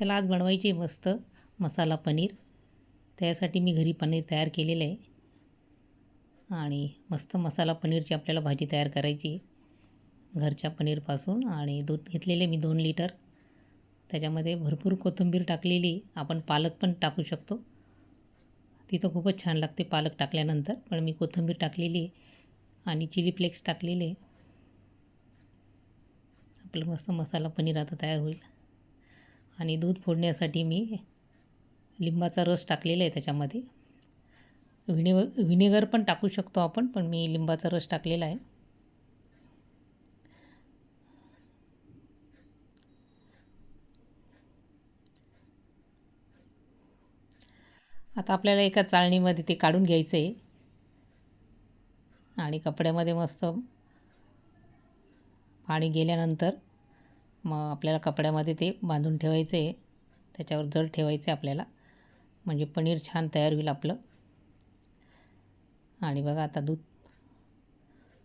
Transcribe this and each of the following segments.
चला आज बनवायची आहे मस्त मसाला पनीर. त्यासाठी मी घरी पनीर तयार केलेलं आहे. आणि मस्त मसाला पनीरची आपल्याला भाजी तयार करायची आहे. घरच्या पनीरपासून आणि दूध घेतलेले मी दोन लिटर. त्याच्यामध्ये भरपूर कोथिंबीर टाकलेली आपण पालक पण टाकू शकतो. ती तर खूपच छान लागते पालक टाकल्यानंतर. पण मी कोथिंबीर टाकलेली आणि चिली फ्लेक्स टाकलेले आपलं मस्त मसाला पनीर आता तयार होईल. आणि दूध फोडण्यासाठी मी लिंबाचा रस टाकलेला आहे त्याच्यामध्ये. व्हिने व्हिनेगर पण टाकू शकतो आपण पण मी लिंबाचा रस टाकलेला आहे. आता आपल्याला एका चाळणीमध्ये ते काढून घ्यायचं आहे. आणि कपड्यामध्ये मस्त पाणी गेल्यानंतर मग आपल्याला कपड्यामध्ये ते बांधून ठेवायचं आहे. त्याच्यावर जड ठेवायचं आहे आपल्याला. म्हणजे पनीर छान तयार होईल आपलं. आणि बघा आता दूध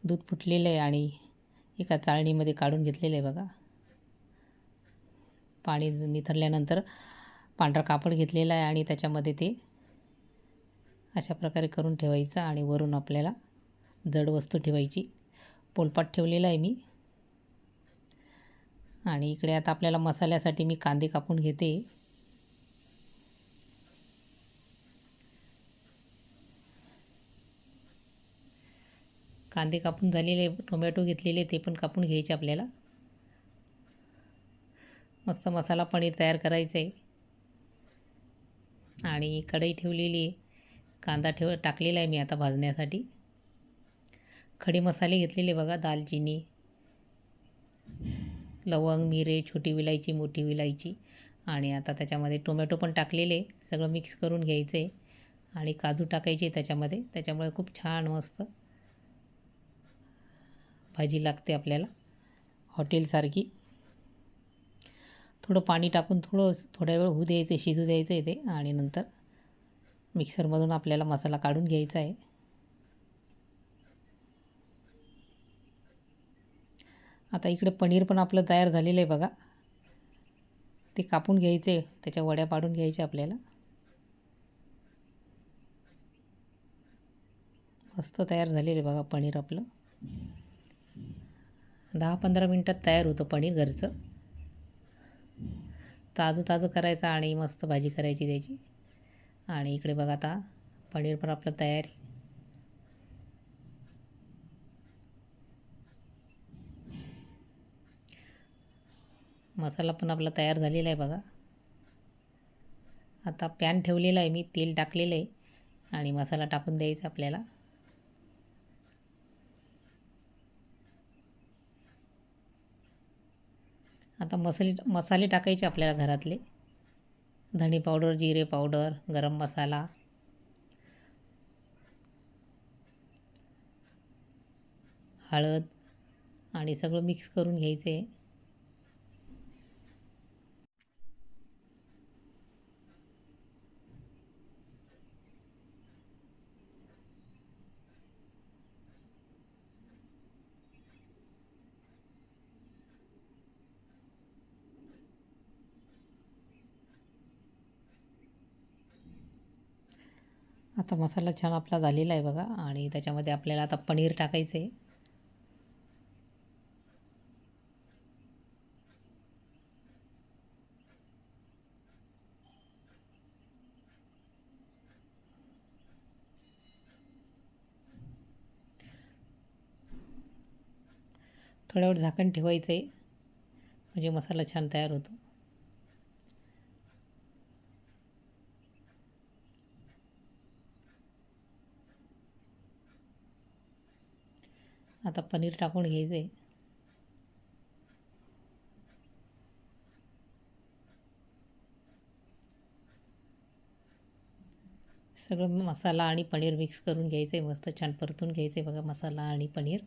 दूध फुटलेलं आहे आणि एका चाळणीमध्ये काढून घेतलेलं आहे बघा. पाणी निथरल्यानंतर पांढरा कापड घेतलेला आहे आणि त्याच्यामध्ये ते अशा प्रकारे करून ठेवायचं आणि वरून आपल्याला जड वस्तू ठेवायची. पोलपाट ठेवलेला आहे मी. आणि इकडे आता आपल्याला मसाल्यासाठी मी कांदे कापून घेते. कांदे कापून झालेले टोमॅटो घेतलेले ते पण कापून घ्यायचे आपल्याला. मस्त मसाला पनीर तयार करायचं आहे आणि कढई ठेवलेली आहे. कांदा ठेव टाकलेला आहे मी आता भाजण्यासाठी. खडे मसाले घेतलेले बघा दालचिनी लवंग मिरे छोटी विलायची मोठी विलायची. आणि आता त्याच्यामध्ये टोमॅटो पण टाकलेले. सगळं मिक्स करून घ्यायचं. आहे आणि काजू टाकायचे त्याच्यामध्ये. त्याच्यामुळे खूप छान मस्त भाजी लागते आपल्याला. हॉटेलसारखी. थोडं पाणी टाकून थोडं थोड्या वेळ होऊ द्यायचं शिजू द्यायचं आहे ते. आणि नंतर मिक्सरमधून आपल्याला मसाला काढून घ्यायचा आहे. आता इकडे पनीर पण आपलं तयार झालेलं आहे बघा. ते कापून घ्यायचे त्याच्या वड्या पाडून घ्यायच्या आपल्याला. मस्त तयार झालेलं आहे बघा पनीर आपलं. दहा पंधरा मिनटात तयार होतं पनीर घरचं. ताजं ताजं करायचं आणि मस्त भाजी करायची त्याची. आणि इकडे बघा आता पनीर पण आपलं तयारी मसाला पण आपला तयार झालेला आहे बघा. आता पॅन ठेवलेला आहे मी तेल टाकलेलं आहे आणि मसाला टाकून द्यायचा आपल्याला. आता मसाले मसाले टाकायचे आपल्याला घरातले. धणे पावडर जिरे पावडर गरम मसाला. हळद आणि सगळं मिक्स करून घ्यायचे आता मसाला छान आपला झालेला आहे बघा. आणि त्याच्यामध्ये आपल्याला आता पनीर टाकायचं आहे थोड्या वेळ झाकण ठेवायचं आहे म्हणजे मसाला छान तयार होतो. आता पनीर टाकून घ्यायचं आहे सगळं मसाला आणि पनीर मिक्स करून घ्यायचं आहे मस्त छान परतून घ्यायचं आहे बघा मसाला आणि पनीर.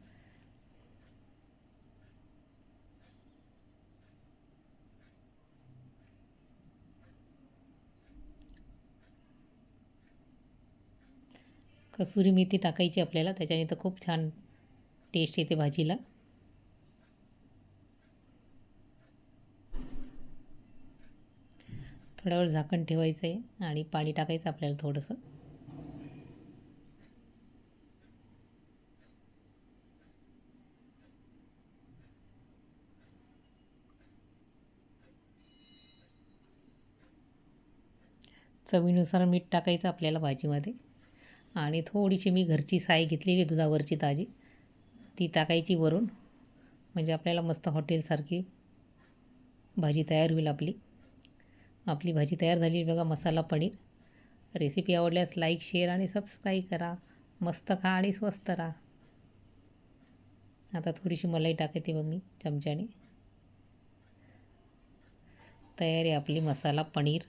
कसुरी मेथी टाकायची आपल्याला त्याच्याने तर खूप छान टेस्ट येते भाजीला. थोड्या वेळ झाकण ठेवायचं आहे आणि पाणी टाकायचं आपल्याला थोडंसं. चवीनुसार मीठ टाकायचं आपल्याला भाजीमध्ये. आणि थोडीशी मी घरची साय घेतलेली दुधावरची ताजी. ती टाकायची वरून. म्हणजे आपल्याला मस्त हॉटेलसारखी भाजी तयार होईल आपली. आपली भाजी तयार झाली. बघा मसाला पनीर. रेसिपी आवडल्यास लाईक शेअर आणि सबस्क्राईब करा. मस्त खा आणि स्वस्त राहा. आता थोडीशी मलाई टाकते मग मी चमच्याने. तयार आहे आपली मसाला पनीर.